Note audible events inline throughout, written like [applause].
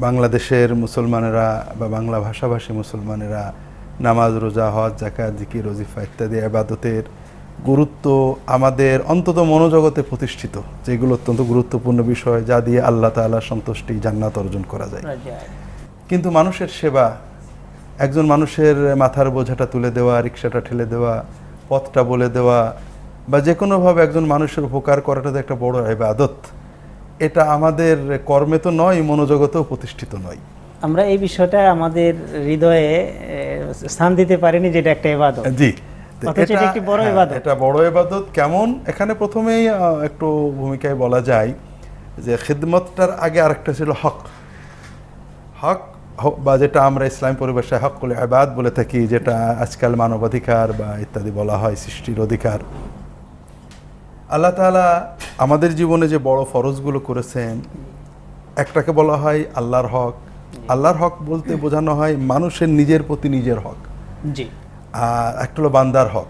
বাংলাদেশের মুসলমানেরা বা বাংলা ভাষাভাষী মুসলমানেরা নামাজ রোজা হজ জাকাত জিকির রজিফা ইত্যাদি আবাদতের গুরুত্ব আমাদের অন্তত মনোজগতে প্রতিষ্ঠিত যেগুলো অত্যন্ত গুরুত্বপূর্ণ বিষয় যা দিয়ে আল্লাহ তাআলা সন্তুষ্টি জান্নাত অর্জন করা যায়। কিন্তু মানুষের সেবা একজন মানুষের মাথার বোঝাটা তুলে দেওয়া রিক্সাটা ঠেলে দেওয়া পথটা বলে দেওয়া বা যে কোনোভাবে একজন মানুষের উপকার করাটা তো একটা বড় ইবাদত। এটা আমাদের কর্মে তো নয় মনোজগতেও প্রতিষ্ঠিত নয়। আমরা এই বিষয়টা আমাদের হৃদয়ে স্থান দিতে পারিনি যেটা একটা এবাদত। জি। এটা একটি বড় হ্যাঁ, ইবাদত। এটা বড় ইবাদত কেমন? এখানে প্রথমেই একটু ভূমিকায় বলা যায় যে খিদমতটার আগে আরেকটা ছিল হক। হক বা যেটা আমরা ইসলাম পরিভাষায় হকুল আবাদ বলে থাকি যেটা আজকাল মানবাধিকার বা ইত্যাদি বলা হয় সৃষ্টির অধিকার। আল্লাহ তাআলা আমাদের জীবনে যে বড় ফরজগুলো করেছেন একটাকে বলা হয় আল্লাহর হক। আল্লাহর হক বলতে বোঝানো হয় মানুষের নিজের প্রতি নিজের হক। জি। আর একটা হলো বান্দার হক।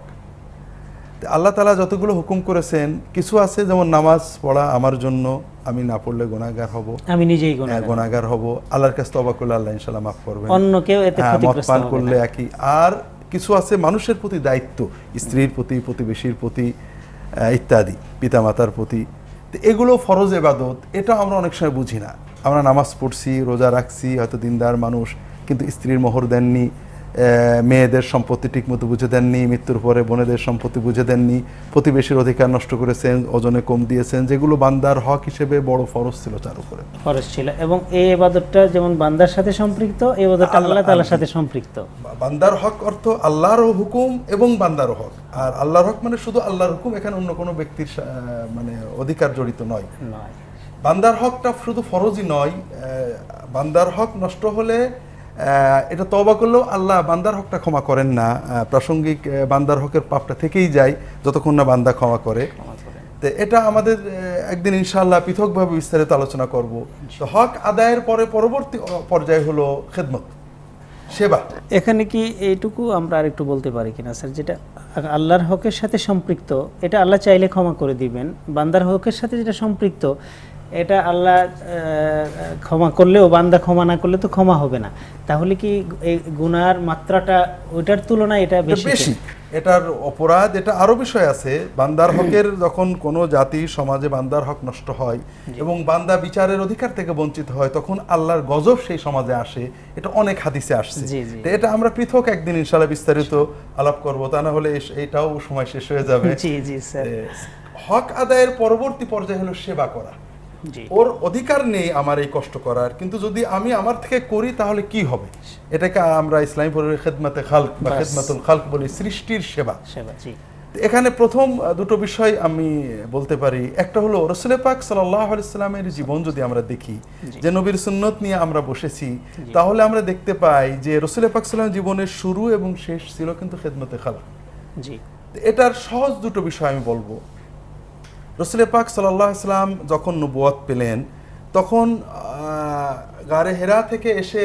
আল্লাহ তালা যতগুলো হুকুম করেছেন কিছু আছে যেমন নামাজ পড়া আমার জন্য আমি না পড়লে গোনাগার হব। আমি নিজেই হ্যাঁ, গোনাগার হব। আল্লাহর কাছে তবা করলে আল্লাহ ইনশাল্লাহ মাফ করবেন। অন্য কেউ হ্যাঁ, মদ পান করলে একই। আর কিছু আছে মানুষের প্রতি দায়িত্ব স্ত্রীর প্রতি প্রতিবেশীর প্রতি। ইত্যাদি, পিতামাতার প্রতি। তো এগুলো ফরজ এবাদত, এটা আমরা অনেক সময় বুঝি না। আমরা নামাজ পড়ছি, রোজা রাখছি, হয়তো দিনদার মানুষ, কিন্তু স্ত্রীর মোহর দেননি। মেয়েদের সম্পত্তি ঠিকমতো বুঝে দেননি মৃত্যুর পরে বোনেদের সম্পত্তি বুঝে দেননি প্রতিবেশীর অধিকার নষ্ট করেছেন ওজনে কম দিয়েছেন যেগুলো বান্দার হক হিসেবে বড় ফরজ ছিল তার উপরে। খরচ ছিল এবং এই এবাদতটা যেমন বান্দার সাথে সম্পৃক্ত এই এবাদতটা আল্লাহ- তাআলার সাথে সম্পৃক্ত। বান্দার হক অর্থ আল্লাহর হুকুম এবং বান্দার হক। আর আল্লাহর হক মানে শুধু আল্লাহর হুকুম এখানে অন্য কোনো ব্যক্তির মানে অধিকার জড়িত নয়। নয়। বান্দার হকটা শুধু ফরজই নয় বান্দার হক নষ্ট হলে এটা তবা করলেও আল্লাহ বান্দার হকটা ক্ষমা করেন না। প্রাসঙ্গিক বান্দার হকের পাপটা থেকেই যায় যতক্ষণ না বান্দা ক্ষমা করে। তো এটা আমাদের একদিন ইনশাআল্লাহ পৃথকভাবে বিস্তারিত আলোচনা করব। তো হক আদায়ের পরে পরবর্তী পর্যায়ে হলো খেদমত সেবা। এখানে কি এইটুকু আমরা আর একটু বলতে পারি কিনা স্যার? যেটা আল্লাহর হকের সাথে সম্পৃক্ত এটা আল্লাহ চাইলে ক্ষমা করে দিবেন। বান্দার হকের সাথে যেটা সম্পৃক্ত এটা আল্লাহ ক্ষমা করলেও বান্দা ক্ষমা না করলে তো ক্ষমা হবে না। তাহলে কি এই গুনার মাত্রাটা ওইটার তুলনায় এটা বেশি এটার অপরাধ এটা আরও বিষয় আছে। বান্দার হকের যখন কোনো জাতি সমাজে বান্দার হক নষ্ট হয় এবং বান্দা বিচারের অধিকার থেকে বঞ্চিত হয় তখন আল্লাহর গজব সেই সমাজে আসে। এটা অনেক হাদিসে আসছে। এটা আমরা পৃথক একদিন ইনশাআল্লাহ বিস্তারিত আলাপ করব। তা না হলে এইটাও সময় শেষ হয়ে যাবে। জি জি স্যার। হক আদায়ের পরবর্তী পর্যায়ে হলো সেবা করা। ওর অধিকার নেই আমার এই কষ্ট করার কিন্তু যদি আমি আমার থেকে করি তাহলে কি হবে? এটাকে আমরা ইসলামী পরিবারের খেদমাতে খালক বা খেদমাতুল খালক বলি সৃষ্টির সেবা। এখানে প্রথম দুটো বিষয় আমি বলতে পারি। একটা হলো রসুল পাক আলাইস্লামের জীবন যদি আমরা দেখি যে নবীর সুন্নত নিয়ে আমরা বসেছি তাহলে আমরা দেখতে পাই যে রসুল পাক সাল্লাম জীবনের শুরু এবং শেষ ছিল কিন্তু খেদমতে তো এটার সহজ দুটো বিষয় আমি বলব। রসুল পাক সাল্লাহ ইসলাম যখন নবুয়াত পেলেন, তখন গারে হেরা থেকে এসে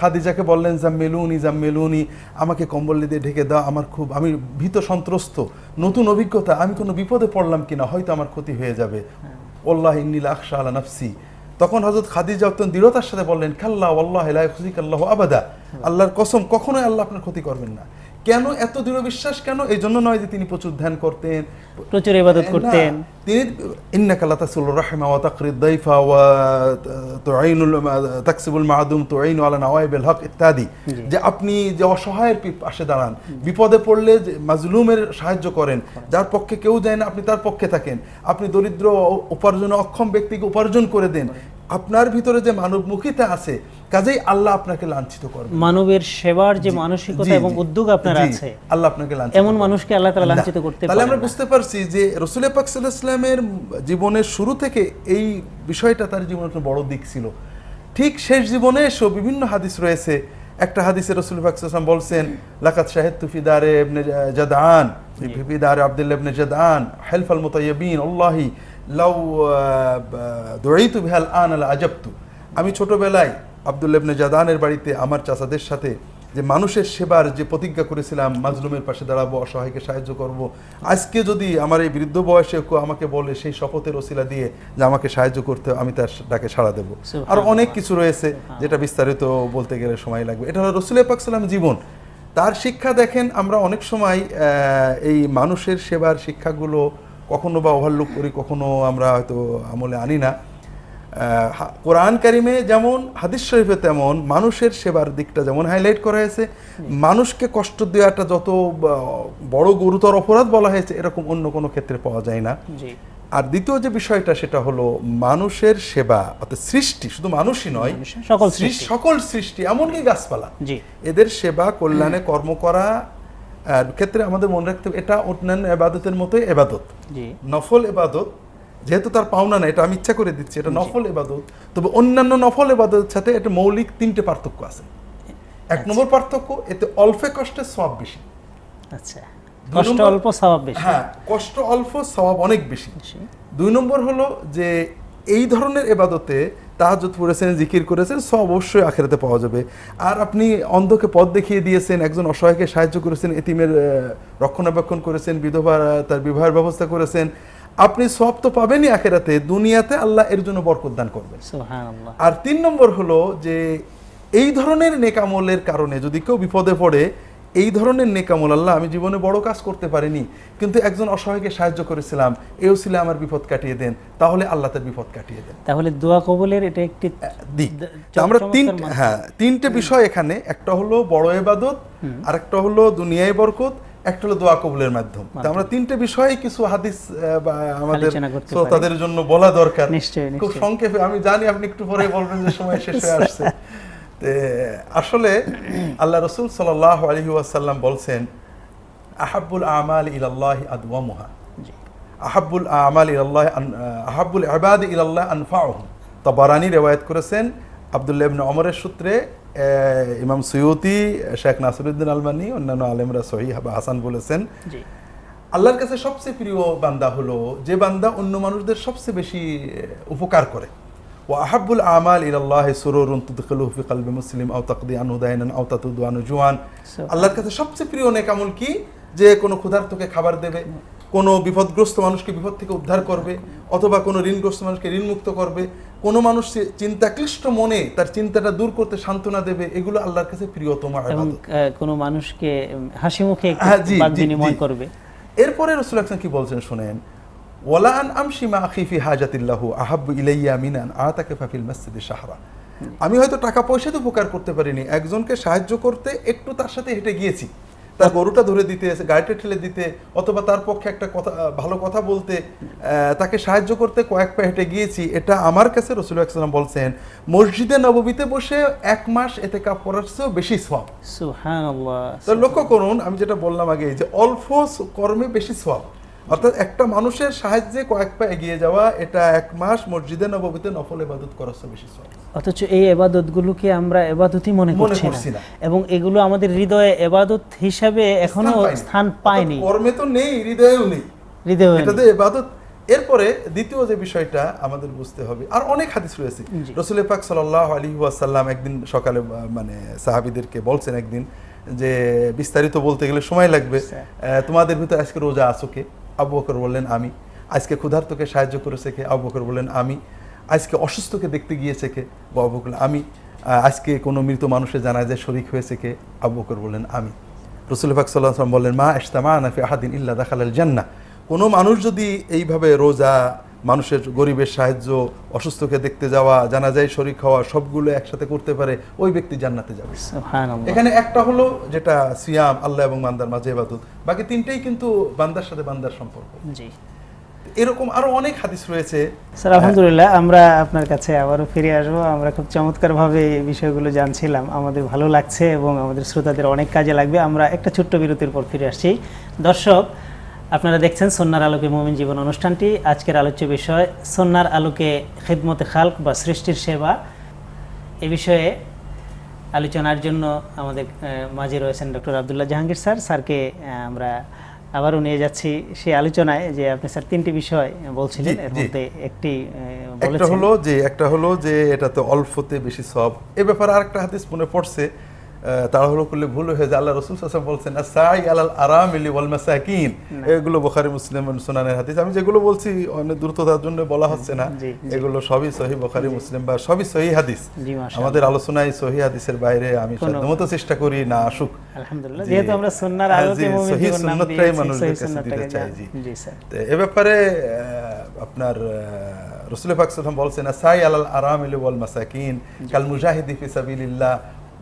খাদিজাকে বললেন, জাম্মেলুনি জাম্মেলুনি, আমাকে কম্বল দিয়ে ঢেকে দাও, আমার খুব, আমি ভীত সন্ত্রস্ত। নতুন অভিজ্ঞতা, আমি কোনো বিপদে পড়লাম কিনা, হয়তো আমার ক্ষতি হয়ে যাবে। ওল্লাহ ইন্নিল আকশা আলা নাফসি। তখন হজরত খাদিজা অত্যন্ত দৃঢ়তার সাথে বললেন খুশিক আল্লাহ আবাদা। আল্লাহর কসম, কখনোই আল্লাহ আপনার ক্ষতি করবেন না। কেন এত দৃঢ় বিশ্বাস? কেন? এই জন্য নয় যে তিনি প্রচুর ধ্যান করতেন। প্রচুর ইবাদত করতেন। তিনি ইন্নাকা লা তাসিলুর রাহমা ওয়া তাকরিদ দাইফা ওয়া তুআইনুল তাকসিবুল মাদুম তুআইনু আলা নওয়াইবিল হক ইত্যাদি। যে আপনি যে অসহায়ের পাশে দাঁড়ান বিপদে পড়লে যে মাজলুমের সাহায্য করেন যার পক্ষে কেউ যায় না আপনি তার পক্ষে থাকেন। আপনি দরিদ্র উপার্জনে অক্ষম ব্যক্তিকে উপার্জন করে দেন। আপনার ভিতরে যে মানবমুখিতা আছে কাজেই আল্লাহ আপনাকে লাঞ্ছিত করবেন মানবের সেবার যে মানসিকতা এবং উদ্যোগ আপনার আছে আল্লাহ আপনাকে লাঞ্ছিত এমন মানুষকে আল্লাহ তাআলা লাঞ্ছিত করতে তাহলে আমরা বুঝতে পারছি যে রসুল পাক সাল্লাল্লাহু আলাইহি ইসলামের জীবনের শুরু থেকে এই বিষয়টা তার জীবনের একটা বড় দিক ছিল। ঠিক শেষ জীবনে এসেও বিভিন্ন হাদিস রয়েছে। একটা হাদিসে রসুল পাক সাল্লাল্লাহু আলাইহি ওয়াসাল্লাম বলছেন লাকাত শাহিদ তুফিদারে ইবনে জাদান ফিদারে আব্দুল্লাহ ইবনে জাদান হেলফাল মুতাইয়িবিন আল্লাহি লাউ দুইতু বিহাল আন আলা আজাবতু আমি ছোটবেলায় আব্দুল্লাহ ইবনে জাদানের বাড়িতে আমার চাচাদের সাথে যে মানুষের সেবার যে প্রতিজ্ঞা করেছিলাম মাজলুমের পাশে দাঁড়াবো অসহায়কে সাহায্য করব। আজকে যদি আমার এই বৃদ্ধ বয়সে কেউ আমাকে বলে সেই শপথের ওসিলা দিয়ে যে আমাকে সাহায্য করতে আমি তার ডাকে সাড়া দেবো। আর অনেক কিছু রয়েছে যেটা বিস্তারিত বলতে গেলে সময় লাগবে। এটা হলো রসুল পাক সাল্লাম জীবন। তার শিক্ষা দেখেন আমরা অনেক সময় এই মানুষের সেবার শিক্ষাগুলো কখনো বা ওভারলুক করি কখনো আমরা হয়তো আমলে আনি না। কোরআন কারিমে যেমন হাদিস শরীফে তেমন মানুষের সেবার দিকটা যেমন হাইলাইট করা হয়েছে মানুষকে কষ্ট দেওয়াটা যত বড় গুরুতর অপরাধ বলা হয়েছে এরকম অন্য কোনো ক্ষেত্রে পাওয়া যায় না। আর দ্বিতীয় যে বিষয়টা সেটা হলো মানুষের সেবা অর্থাৎ সৃষ্টি শুধু মানুষই নয় সকল সৃষ্টি। সকল সৃষ্টি এমনকি গাছপালা। এদের সেবা কল্যাণে কর্ম করা ক্ষেত্রে আমাদের মনে রাখতে হবে এটা অন্যান্য এবাদতের মতোই এবাদত। নফল এবাদত যেহেতু তার পাওনা না এটা আমি ইচ্ছা করে দিচ্ছি এটা নফল এবাদত। তবে অন্যান্য নফল এবাদতের সাথে এটা মৌলিক তিনটে পার্থক্য আছে। এক নম্বর পার্থক্য এতে অল্পে কষ্টে সব বেশি। আচ্ছা। কষ্ট অল্প স্বভাব বেশি। হ্যাঁ কষ্ট অল্প সওয়াব অনেক বেশি। দুই নম্বর হলো যে এই ধরনের এবাদতে তাহাজুদ পড়েছেন জিকির করেছেন সব অবশ্যই আখেরাতে পাওয়া যাবে। আর আপনি অন্ধকে পথ দেখিয়ে দিয়েছেন একজন অসহায়কে সাহায্য করেছেন এতিমের রক্ষণাবেক্ষণ করেছেন বিধবা তার বিবাহের ব্যবস্থা করেছেন আপনি সব তো পাবেনই আখেরাতে দুনিয়াতে আল্লাহ এর জন্য বরকত দান করবেন। আর তিন নম্বর হলো যে এই ধরনের নেকামলের কারণে যদি কেউ বিপদে পড়ে এই ধরনের নেকামল আল্লাহ আমি জীবনে বড় কাজ করতে পারিনি কিন্তু একজন অসহায়কে সাহায্য করেছিলাম এও ছিল আমার বিপদ কাটিয়ে দেন তাহলে আল্লাহ তার বিপদ কাটিয়ে দেন। তাহলে দোয়া কবুলের এটা একটি দিক। আমরা তিন হ্যাঁ তিনটে বিষয় এখানে একটা হলো বড় এবাদত আর একটা হলো দুনিয়ায় বরকত একটা হলো দোয়া কবুলের মাধ্যম। তো আমরা তিনটে বিষয়ে কিছু হাদিস বা আমাদের শ্রোতাদের জন্য বলা দরকার। নিশ্চয়ই, খুব সংক্ষেপে আমি জানি আপনি একটু পরে বলবেন যে সময় শেষ হয়ে আসছে। [laughs] আসলে আল্লাহ রসুল সাল্লাহ আলহি ওয়াসাল্লাম বলছেন আহাবুল আমাল ইলাল্লাহ আদওয়ামুহা। আহাবুল আমাল ইলাল্লাহ আহাবুল ইবাদ ইলাল্লাহ আনফাউহুম। তাবারানি রেওয়ায়াত করেছেন আব্দুল্লাহ ইবনে ওমরের সূত্রে ইমাম সুয়ুতি শেখ নাসিরুদ্দিন আলমানি অন্যান্য আলেমরা সহি হাসান বলেছেন। আল্লাহর কাছে সবচেয়ে প্রিয় বান্দা হলো যে বান্দা অন্য মানুষদের সবচেয়ে বেশি উপকার করে। আমাল আল্লাহর কাছে সবচেয়ে প্রিয় নেকামল কি? যে কোনো ক্ষুধার্তকে খাবার দেবে কোনো বিপদগ্রস্ত মানুষকে বিপদ থেকে উদ্ধার করবে অথবা কোনো ঋণগ্রস্ত মানুষকে ঋণমুক্ত করবে কোনো মানুষ চিন্তাক্লিষ্ট মনে তার চিন্তাটা দূর করতে সান্ত্বনা দেবে এগুলো আল্লাহর কাছে প্রিয়তম এবং কোনো মানুষকে হাসি মুখে হ্যাঁ, বিনিময় করবে। এরপরে রসুল আকসান কি বলছেন শুনেন? ওয়ালা আন আমশি মা আখিফি হাজাতিল্লাহু আহাব্বু ইলাইয়া মিনান আতাকে ফাফিল মসজিদে সাহরা আমি হয়তো টাকা পয়সা তো উপকার করতে পারিনি একজনকে সাহায্য করতে একটু তার সাথে হেঁটে গিয়েছি। তার গরুটা ধরে দিতে গাড়িটা ঠেলে দিতে অথবা তার পক্ষে একটা কথা ভালো কথা বলতে তাকে সাহায্য করতে কয়েক পা হেঁটে গিয়েছি। এটা আমার কাছে রসুল আকসালাম বলছেন মসজিদে নববীতে বসে এক মাস এতে কাপ করার চেয়েও বেশি সব তো লক্ষ্য করুন আমি যেটা বললাম আগে যে অল্প কর্মে বেশি সওয়াব। অর্থাৎ একটা মানুষের সাহায্যে কয়েক পা এগিয়ে যাওয়া এটা এক মাস মসজিদে নববীতে নফল ইবাদত করার চেয়ে বেশি অথচ এই এবাদতগুলোকে আমরা এবাদতই মনে করছি না। এবং এগুলো আমাদের হৃদয়ে এবাদত হিসাবে এখনও স্থান পায়নি। কর্মে তো নেই হৃদয়েও নেই। হৃদয়ে এটাতে এবাদত এরপরে দ্বিতীয় যে বিষয়টা আমাদের বুঝতে হবে আর অনেক হাদিস রয়েছে। রসুল পাক সাল্লাহ আলী ওয়াসাল্লাম একদিন সকালে মানে সাহাবিদেরকে বলছেন একদিন যে বিস্তারিত বলতে গেলে সময় লাগবে। তোমাদের ভিতরে আজকে রোজা আছো কে? আবু বকর বললেন, আমি। আজকে ক্ষুধার্তকে সাহায্য করেছে কে? আবু বকর বললেন, আমি। আজকে অসুস্থকে দেখতে গিয়েছে কে? আবু বকর আমি। আজকে কোনো মৃত মানুষের জানাজায় শরিক হয়েছে কে? আবু বকর বললেন, আমি। রসুল ফাক সাল্লাহ সাল্লাম বললেন, মা এস্তামা নাফি আহাদিন ইল্লা দাখালাল জান্না কোনো মানুষ যদি এইভাবে রোজা মানুষের গরিবের সাহায্য অসুস্থকে দেখতে যাওয়া জানাজায় শরিক হওয়া সবগুলো একসাথে করতে পারে ওই ব্যক্তি জান্নাতে যাবে। এখানে একটা হলো যেটা সিয়াম আল্লাহ এবং বান্দার মাঝে ইবাদত। বাকি তিনটেই কিন্তু বান্দার সাথে বান্দার সম্পর্ক। জি। এরকম আরও অনেক হাদিস রয়েছে। স্যার আলহামদুলিল্লাহ আমরা আপনার কাছে আবারও ফিরে আসব। আমরা খুব চমৎকারভাবে এই বিষয়গুলো জানছিলাম। আমাদের ভালো লাগছে এবং আমাদের শ্রোতাদের অনেক কাজে লাগবে। আমরা একটা ছোট্ট বিরতির পর ফিরে আসছি। দর্শক আপনারা দেখছেন সন্ন্যার আলোকে মমিন জীবন অনুষ্ঠানটি। আজকের আলোচ্য বিষয় সন্ন্যার আলোকে খেদমতে খালক বা সৃষ্টির সেবা। এ বিষয়ে আলোচনার জন্য আমাদের মাঝে রয়েছেন ডক্টর আবদুল্লাহ জাহাঙ্গীর স্যার। স্যারকে আমরা আবারও নিয়ে যাচ্ছি সেই আলোচনায় যে আপনি স্যার তিনটি বিষয় বলছিলেন। এর মধ্যে একটি একটা হলো যে একটা হলো যে এটা তো অল্পতে বেশি সব। এ ব্যাপারে আরেকটা হাদিস মনে পড়ছে। তাড়াহুড়ো করলে ভুল হয়ে যায়। আল্লাহ রসুল ওয়াসাল্লাম বলছেন সাই আলাল আরাম ইলি ওয়াল মাসাকিন। এগুলো বুখারী মুসলিম সুনানের হাদিস। আমি যেগুলো বলছি অনেক দ্রুততার জন্য বলা হচ্ছে না। এগুলো সবই সহি বুখারী মুসলিম বা সবই সহি হাদিস। আমাদের আলোচনায় সহি হাদিসের বাইরে আমি সাধ্যমতো চেষ্টা করি না আসুক। আলহামদুলিল্লাহ যেহেতু আমরা সুন্নাহর হ্যাঁ, আলোতে সহি জীবন নাম সুন্নতটাই দিয়েছি, মানুষদের কাছে দিতে চাই, জি। জি তো এ ব্যাপারে আপনার রসুল পাক সাল্লাম বলছেন সাই আলাল আরাম ইলি ওয়াল মাসাকিন। কাল মুজাহিদি ফি সাবিলিল্লাহ।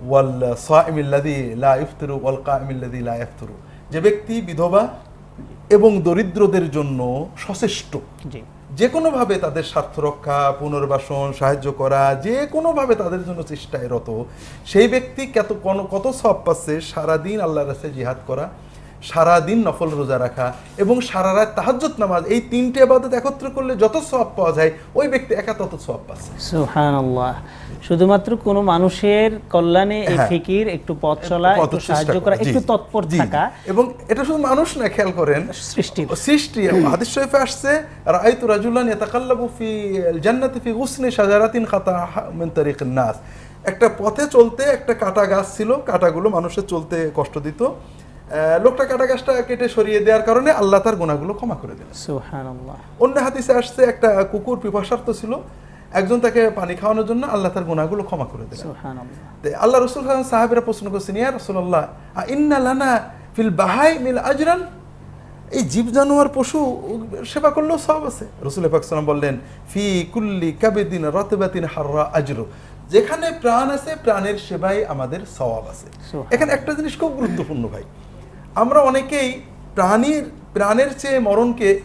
ওয়াল সাইমিল্লাদি লা ইফতরু ওয়াল কাইমিল্লাযী লা ইফতরু যে ব্যক্তি বিধবা এবং দরিদ্রদের জন্য সচেষ্ট জি। যে কোনোভাবে তাদের স্বার্থ রক্ষা পুনর্বাসন সাহায্য করা যে কোনোভাবে তাদের জন্য চেষ্টায় রত সেই ব্যক্তি কত কত সব পাচ্ছে সারাদিন আল্লাহর রাস্তায় জিহাদ করা সারাদিন নফল রোজা রাখা এবং সারা রাত তাহাজ্জুদ নামাজ এই তিনটে আবাদত একত্র করলে যত সব পাওয়া যায় ওই ব্যক্তি একা তত সব পাচ্ছে। সুবহানাল্লাহ। শুধুমাত্র কোন মানুষের কল্যাণে এই হ্যাঁ। ফিকির একটু পথ চলা একটু সাহায্য করা। একটু তৎপর। থাকা। এবং এটা শুধু মানুষ না খেয়াল করেন সৃষ্টির সৃষ্টি হাদিস শরীফে আসছে রাআইতু রাজুলান ইয়াতাকাল্লাবু ফি জান্নাতি ফি গুসনি শাজারাতিন খাতা মিন তারিকিন নাস। একটা পথে চলতে একটা কাটা গাছ ছিল কাটাগুলো মানুষের চলতে কষ্ট দিত। লোকটা কাটা গাছটা কেটে সরিয়ে দেওয়ার কারণে আল্লাহ তার গুণাগুলো ক্ষমা করে দিলেন। অন্য হাদিসে আসছে একটা কুকুর পিপাসার্থ ছিল একজন তাকে পানি খাওয়ানোর জন্য আল্লাহ তার গুণাগুলো ক্ষমা করে দিলেন। আল্লাহ রসুল সাহাবিরা প্রশ্ন করছেন ইয়া রসুল্লাহ ইন্না লানা ফিল বাহাই মিল আজরান? এই জীব জানোয়ার পশু সেবা করলেও সব আছে। রসুল পাকসালাম বললেন ফি কুল্লি কাবেদিন রতবাতিন হাররা আজরু। যেখানে প্রাণ আছে প্রাণের সেবায় আমাদের সওয়াব আছে। এখানে একটা জিনিস খুব গুরুত্বপূর্ণ ভাই। আমরা অনেকেই প্রাণীর প্রাণের চেয়ে মরণকে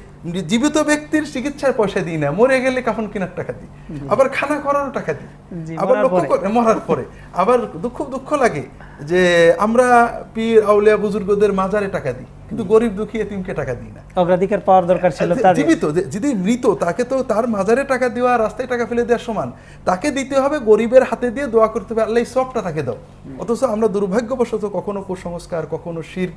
জীবিত ব্যক্তির চিকিৎসার পয়সা দিই না। মরে গেলে কাফন কেনার টাকা দিই? আবার খানা করারও টাকা দিই। আবার লক্ষ্য। করে মরার পরে। আবার দুঃখ দুঃখ লাগে যে আমরা পীর আউলিয়া বুজুর্গদের মাজারে টাকা দিই। কিন্তু গরিব দুঃখী এতিমকে টাকা দিই না। অগ্রাধিকার পাওয়ার দরকার ছিল জীবিত যদি মৃত তাকে তো তার মাজারে টাকা দেওয়া রাস্তায় টাকা ফেলে দেওয়ার সমান। তাকে দিতে হবে গরিবের হাতে দিয়ে দোয়া করতে হবে আল্লাহ সবটা তাকে দাও। অথচ আমরা দুর্ভাগ্যবশত কখনো কুসংস্কার কখনো শির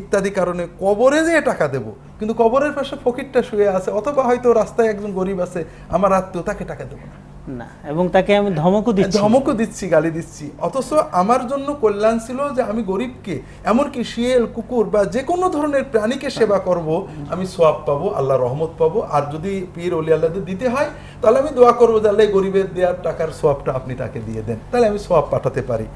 ইত্যাদি কারণে কবরে যেয়ে টাকা দেব। কিন্তু কবরের পাশে ফকিরটা শুয়ে আছে অথবা হয়তো রাস্তায় একজন গরিব আছে আমার আত্মীয় তাকে টাকা দেবো না। না এবং তাকে আমি ধমকও দিচ্ছি। ধমকও দিচ্ছি গালি দিচ্ছি। অথচ আমার জন্য কল্যাণ ছিল যে আমি গরিবকে এমনকি শিয়েল কুকুর বা যে কোনো ধরনের প্রাণীকে সেবা করব আমি সোয়াব পাবো আল্লাহ রহমত পাবো। আর যদি পীর অলি আল্লাহদের দিতে হয় তাহলে আমি দোয়া করব যে আল্লাহ গরিবের দেওয়ার টাকার সোয়াবটা আপনি তাকে দিয়ে দেন। তাহলে আমি সোয়াব পাঠাতে পারি।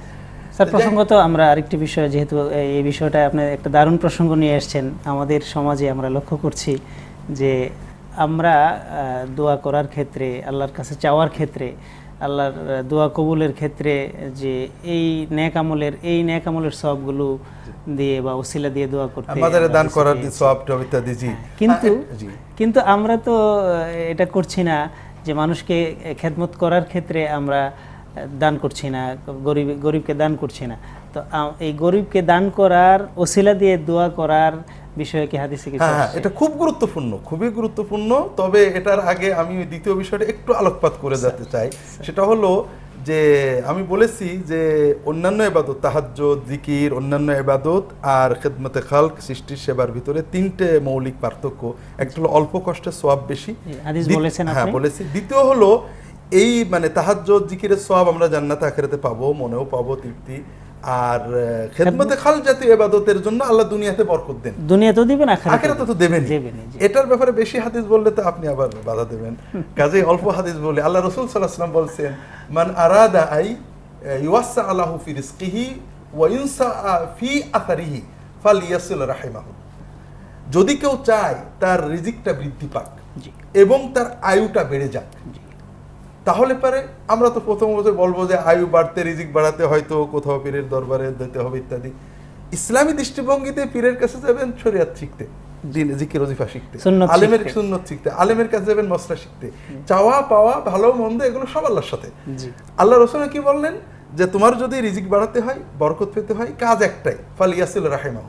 স্যার প্রসঙ্গত আমরা আরেকটি বিষয় যেহেতু এই- বিষয়টা আপনি একটা দারুণ প্রসঙ্গ নিয়ে এসেছেন আমাদের সমাজে আমরা লক্ষ্য করছি যে আমরা দোয়া করার ক্ষেত্রে আল্লাহর কাছে চাওয়ার ক্ষেত্রে আল্লাহর দোয়া কবুলের ক্ষেত্রে যে এই ন্যাক আমলের এই ন্যাক আমলের সবগুলো দিয়ে বা ওসিলা দিয়ে দোয়া করতে দান করার ইত্যাদি জি। কিন্তু হ্যাঁ, কিন্তু আমরা তো এটা করছি না যে মানুষকে খেদমত করার ক্ষেত্রে আমরা দান করছি না গরিব গরিবকে দান করছি না। তো এই গরিবকে দান করার ওসিলা দিয়ে দোয়া করার বিষয়ে কি হাদিসে কিছু হ্যাঁ হ্যাঁ এটা খুব গুরুত্বপূর্ণ খুবই গুরুত্বপূর্ণ। তবে এটার আগে আমি দ্বিতীয় বিষয়টা একটু আলোকপাত করে যেতে চাই। সেটা হলো যে আমি বলেছি যে অন্যান্য এবাদত তাহাজ্জুদ জিকির অন্যান্য এবাদত আর খেদমতে খালক সৃষ্টির সেবার ভিতরে তিনটে মৌলিক পার্থক্য। একটা হলো অল্প কষ্টে সোয়াব বেশি। হ্যাঁ বলেছি। দ্বিতীয় হলো এই মানে তাহাজ্জুদ জিকিরের সোয়াব আমরা জান্নাতে আখেরাতে পাবো মনেও পাবো তৃপ্তি। আর খেদমতে খাল জাতীয় জন্য আল্লাহ দুনিয়াতে বরকত দেন। দুনিয়াতেও দিবেন আখেরাতে তো দেবেন। এটার ব্যাপারে বেশি হাদিস বললে তো আপনি আবার বাধা দেবেন। কাজে অল্প হাদিস বলে আল্লাহ রসুল সাল্লাহ সাল্লাম বলছেন মান আরাদা আই ইউয়াসা আল্লাহু ফি ইনসা ফি রাহিমাহু। যদি কেউ চায় তার রিজিকটা বৃদ্ধি পাক এবং তার আয়ুটা বেড়ে যাক। তাহলে পারে আমরা তো প্রথমত বলব যে আয়ু বাড়তে রিজিক বাড়াতে হয়তো কোথাও পীরের দরবারে দিতে হবে ইত্যাদি। ইসলামী দৃষ্টিভঙ্গিতে পীরের কাছে যাবেন শরিয়াত শিখতে জিকির ওজিফা শিখতে আলেমের সুন্নত শিখতে আলেমের কাছে যাবেন মশলা শিখতে। চাওয়া পাওয়া ভালো মন্দ এগুলো সব আল্লাহর সাথে। আল্লাহ রসুল কি বললেন? যে তোমার যদি রিজিক বাড়াতে হয় বরকত পেতে হয় কাজ একটাই ফালিয়াসিল রাহেমাহ।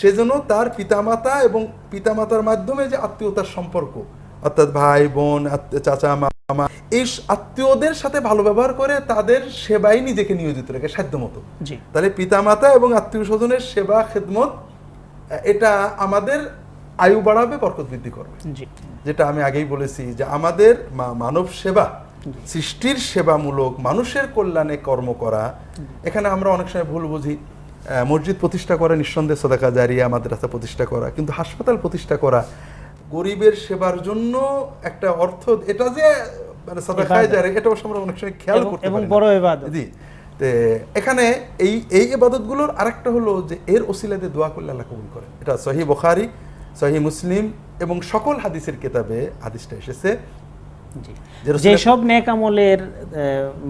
সেজন্য তার পিতামাতা এবং পিতামাতার মাধ্যমে যে আত্মীয়তার সম্পর্ক অর্থাৎ ভাই বোন চাচা এই আত্মীয়দের সাথে ভালো ব্যবহার করে তাদের সেবায় নিজেকে নিয়োজিত রেখে সাধ্য মতো। তাহলে পিতামাতা এবং আত্মীয় স্বজনের সেবা খেদমত এটা আমাদের আয়ু বাড়াবে বরকত বৃদ্ধি করবে। যেটা আমি আগেই বলেছি যে আমাদের মানব সেবা সৃষ্টির সেবামূলক মানুষের কল্যাণে কর্ম করা এখানে আমরা অনেক সময় ভুল বুঝি। মসজিদ প্রতিষ্ঠা করা নিঃসন্দেহে সদাকা জারিয়া মাদ্রাসা প্রতিষ্ঠা করা কিন্তু হাসপাতাল প্রতিষ্ঠা করা গরিবের সেবার জন্য একটা অর্থ এটা যে মানে সদাকায় ইবাদত। জারি এটা অবশ্য আমরা অনেক সময় খেয়াল করতে এবং বড় ইবাদত। জি। এখানে এই এই ইবাদতগুলোর আরেকটা হলো যে এর ওসিলাতে দোয়া করলে আল্লাহ কবুল করেন। এটা সহি বুখারী সহি মুসলিম এবং সকল হাদিসের কিতাবে হাদিসটা এসেছে। যেসব নেক আমলের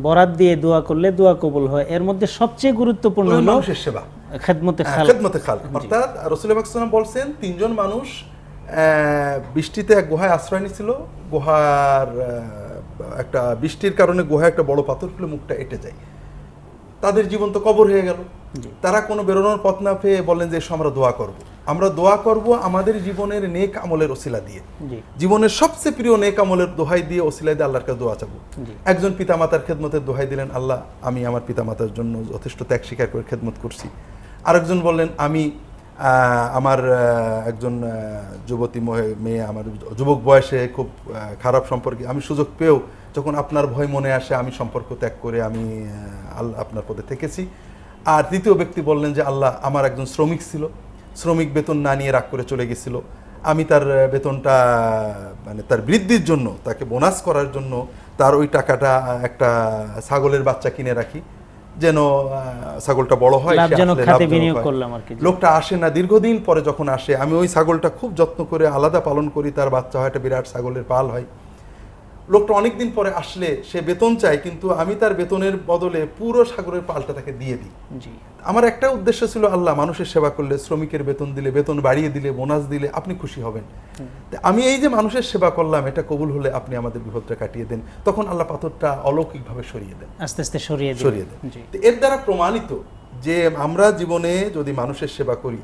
বরাত দিয়ে দোয়া করলে দোয়া কবুল হয় এর মধ্যে সবচেয়ে গুরুত্বপূর্ণ হলো মানুষের সেবা। খেদমতে হ্যাঁ, খাল। খেদমতে খাল। অর্থাৎ রসুল বলছেন তিনজন মানুষ বৃষ্টিতে এক গুহায় আশ্রয় নিছিল। গুহার একটা বৃষ্টির কারণে গুহায় একটা বড় পাথর ফেলে মুখটা এটে যায়। তাদের জীবন তো কবর হয়ে গেল। তারা কোনো বেরোনোর পথ না পেয়ে বললেন যে এসো আমরা দোয়া করব। আমরা দোয়া করব আমাদের জীবনের নেক আমলের ওসিলা দিয়ে। জীবনের সবচেয়ে প্রিয় নেক আমলের দোহাই দিয়ে ওসিলা দিয়ে আল্লাহর কাছে দোয়া চাবো। একজন পিতামাতার খেদমতের দোহাই দিলেন আল্লাহ আমি আমার পিতামাতার জন্য যথেষ্ট ত্যাগ স্বীকার করে খেদমত করছি। আরেকজন বললেন আমি আমার একজন যুবতী মেয়ে আমার, যুবক বয়সে খুব খারাপ সম্পর্কে আমি সুযোগ পেয়েও যখন আপনার ভয় মনে আসে, আমি সম্পর্ক ত্যাগ করে আমি আল্লাহ আপনার পদে থেকেছি। আর দ্বিতীয় ব্যক্তি বললেন যে, আল্লাহ, আমার একজন শ্রমিক ছিল। শ্রমিক বেতন না নিয়ে রাগ করে চলে গেছিল। আমি তার বেতনটা মানে তার বৃদ্ধির জন্য, তাকে বোনাস করার জন্য, তার ওই টাকাটা একটা ছাগলের বাচ্চা কিনে রাখি। যেন আহ, ছাগলটা বড় হয় লোকটা আসে না দীর্ঘদিন পরে যখন আসে আমি ওই ছাগলটা খুব যত্ন করে আলাদা পালন করি তার বাচ্চা হয় একটা বিরাট ছাগলের পাল হয়। লোকটা অনেকদিন পরে আসলে সে বেতন চায় কিন্তু আমি তার বেতনের বদলে পুরো সাগরের পালটা তাকে দিয়ে দিই। জি। আমার একটা উদ্দেশ্য ছিল আল্লাহ মানুষের সেবা করলে শ্রমিকের বেতন দিলে বেতন বাড়িয়ে দিলে বোনাস দিলে আপনি খুশি হবেন। আমি এই যে মানুষের সেবা করলাম এটা কবুল হলে আপনি আমাদের বিপদটা কাটিয়ে দেন। তখন আল্লাহ পাথরটা অলৌকিকভাবে সরিয়ে দেন। আস্তে আস্তে সরিয়ে সরিয়ে দেন। এর দ্বারা প্রমাণিত যে আমরা জীবনে যদি মানুষের সেবা করি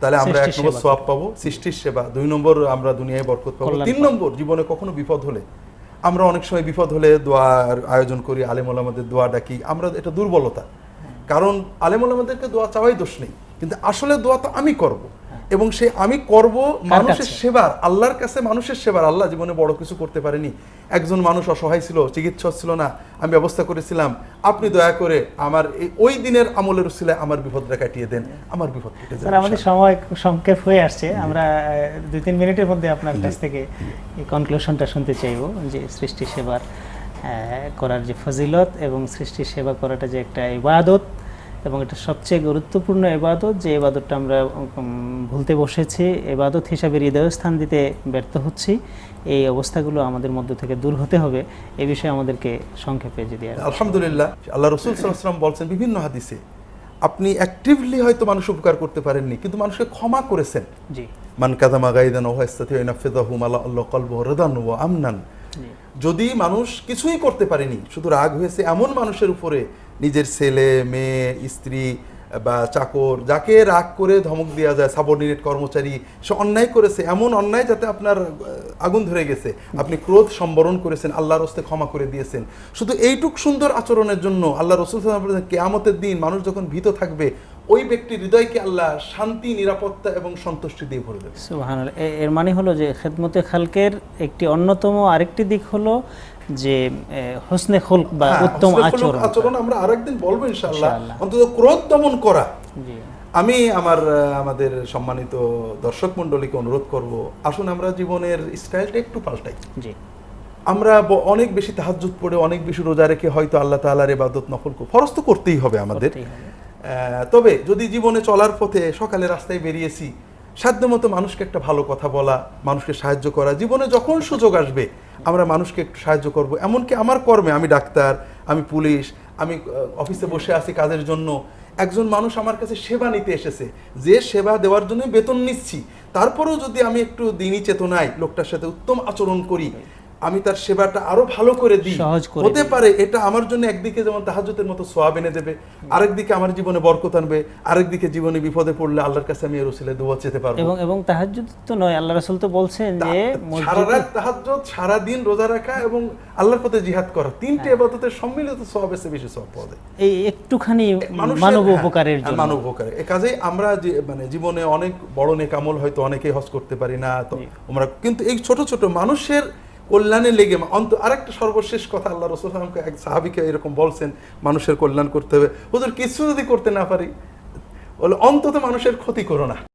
তাহলে আমরা এক নম্বর সোয়াব পাবো সৃষ্টির সেবা। দুই নম্বর আমরা দুনিয়ায় বরকত পাবো। তিন নম্বর জীবনে কখনো বিপদ হলে আমরা অনেক সময় বিপদ হলে দোয়ার আয়োজন করি আলেমুল আমাদের দোয়া ডাকি। আমরা এটা দুর্বলতা। কারণ আলেমুল আমাদেরকে দোয়া চাওয়াই দোষ নেই। কিন্তু আসলে দোয়া তো আমি করব। এবং সে আমি করব মানুষের সেবার আল্লাহর কাছে মানুষের সেবার। আল্লাহ জীবনে বড় কিছু করতে পারেনি। একজন মানুষ অসহায় ছিল চিকিৎসা ছিল না আমি ব্যবস্থা করেছিলাম। আপনি দয়া করে আমার ওই দিনের আমলের উসিলায় আমার বিপদটা কাটিয়ে দেন। আমার বিপদ কেটে স্যার আমাদের সময় সংক্ষেপ হয়ে আসছে। আমরা দুই তিন মিনিটের মধ্যে আপনার কাছ থেকে এই কনক্লুশনটা শুনতে চাইব যে সৃষ্টি সেবার করার যে ফজিলত এবং সৃষ্টি সেবা করাটা যে একটা ইবাদত এবং এটা সবচেয়ে গুরুত্বপূর্ণ এবাদত যে এবাদতটা আমরা ভুলতে বসেছি এবাদত হিসাবে হৃদয়স্থান দিতে ব্যর্থ হচ্ছি এই অবস্থাগুলো আমাদের মধ্য থেকে দূর হতে হবে এ বিষয়ে আমাদেরকে সংক্ষেপে যদি আলহামদুলিল্লাহ আল্লাহ রসুল সাল্লাম বলছেন বিভিন্ন হাদিসে আপনি অ্যাক্টিভলি হয়তো মানুষ উপকার করতে পারেননি কিন্তু মানুষকে ক্ষমা করেছেন। জি। মান কাদামা গাইদান ওয়া ইস্তাতিউ নাফিদাহু মালা আল্লাহ কলবহু রাদান ওয়া আমনান। যদি মানুষ কিছুই করতে পারেনি, শুধু রাগ হয়েছে এমন মানুষের উপরে, নিজের ছেলে, মেয়ে, স্ত্রী বা চাকর, যাকে রাগ করে ধমক দেওয়া যায় সাবঅর্ডিনেট কর্মচারী, সে অন্যায় করেছে, এমন অন্যায় যাতে আপনার আগুন ধরে গেছে। আপনি ক্রোধ সম্বরণ করেছেন, আল্লাহর হস্তে ক্ষমা করে দিয়েছেন। শুধু এইটুক সুন্দর আচরণের জন্য আল্লাহ রসুল কেয়ামতের দিন মানুষ যখন ভীত থাকবে ওই ব্যক্তির হৃদয়কে আল্লাহ শান্তি নিরাপত্তা এবং সন্তুষ্টি দিয়ে ভরে দেবে। এর মানে হলো যে খেদমতে খালকের একটি অন্যতম আরেকটি দিক হলো যে হোসনে খুলক বা হ্যাঁ, উত্তম আচরণ। আচরণ আমরা আরেকদিন বলব ইনশাআল্লাহ। অন্তত ক্রোধ দমন করা। জি। আমি আমার আমাদের সম্মানিত দর্শক মণ্ডলীকে অনুরোধ করব আসুন আমরা জীবনের স্টাইলটা একটু পাল্টাই। জি। আমরা অনেক বেশি তাহাজ্জুদ পড়ে অনেক বেশি রোজা রেখে হয়তো আল্লাহ তাআলার ইবাদত নফল ফরজ তো করতেই হবে আমাদের। তবে যদি জীবনে চলার পথে সকালে রাস্তায় বেরিয়েছি সাধ্যমতো মানুষকে একটা ভালো কথা বলা, মানুষকে সাহায্য করা, জীবনে যখন সুযোগ আসবে, আমরা মানুষকে একটু সাহায্য করব। এমনকি আমার কর্মে আমি ডাক্তার, আমি পুলিশ, আমি অফিসে বসে আছি কাজের জন্য। একজন মানুষ আমার কাছে সেবা নিতে এসেছে। যে সেবা দেওয়ার জন্য বেতন নিচ্ছি। তারপরেও যদি আমি একটু দিনই চেতনায় লোকটার সাথে উত্তম আচরণ করি আমি তার সেবাটা আরও ভালো করে দিই। হতে পারে এটা আমার জন্য একদিকে যেমন তাহাজ্জুদের মতো সোয়াব এনে দেবে আরেকদিকে আমার জীবনে বরকত আনবে আরেকদিকে জীবনে বিপদে পড়লে আল্লাহর কাছে আমি এর উসিলে দোয়া চেতে পারব। এবং এবং তাহাজ্জুদ তো নয় আল্লাহ রাসূল তো বলছেন যে সারা রাত তাহাজ্জুদ সারা দিন রোজা রাখা এবং আল্লাহর পথে জিহাদ করা তিনটে হ্যাঁ। ইবাদতের সম্মিলিত সওয়াব এসে বেশি সওয়াব পাওয়া যায়। এই একটুখানি মানব হ্যাঁ, উপকারের হ্যাঁ, জন্য। মানব উপকারে। এ কাজেই আমরা যে মানে জীবনে অনেক বড় নেক আমল হয়তো অনেকেই হজ করতে পারি না তো আমরা কিন্তু এই ছোট ছোট মানুষের কল্যাণে লেগে অন্ত আরেকটা সর্বশেষ কথা আল্লাহ রসুল এক সাহাবিকে এরকম বলছেন, মানুষের কল্যাণ করতে হবে। হুজুর, কিছু যদি করতে না পারি, বলে অন্তত মানুষের ক্ষতি করো না।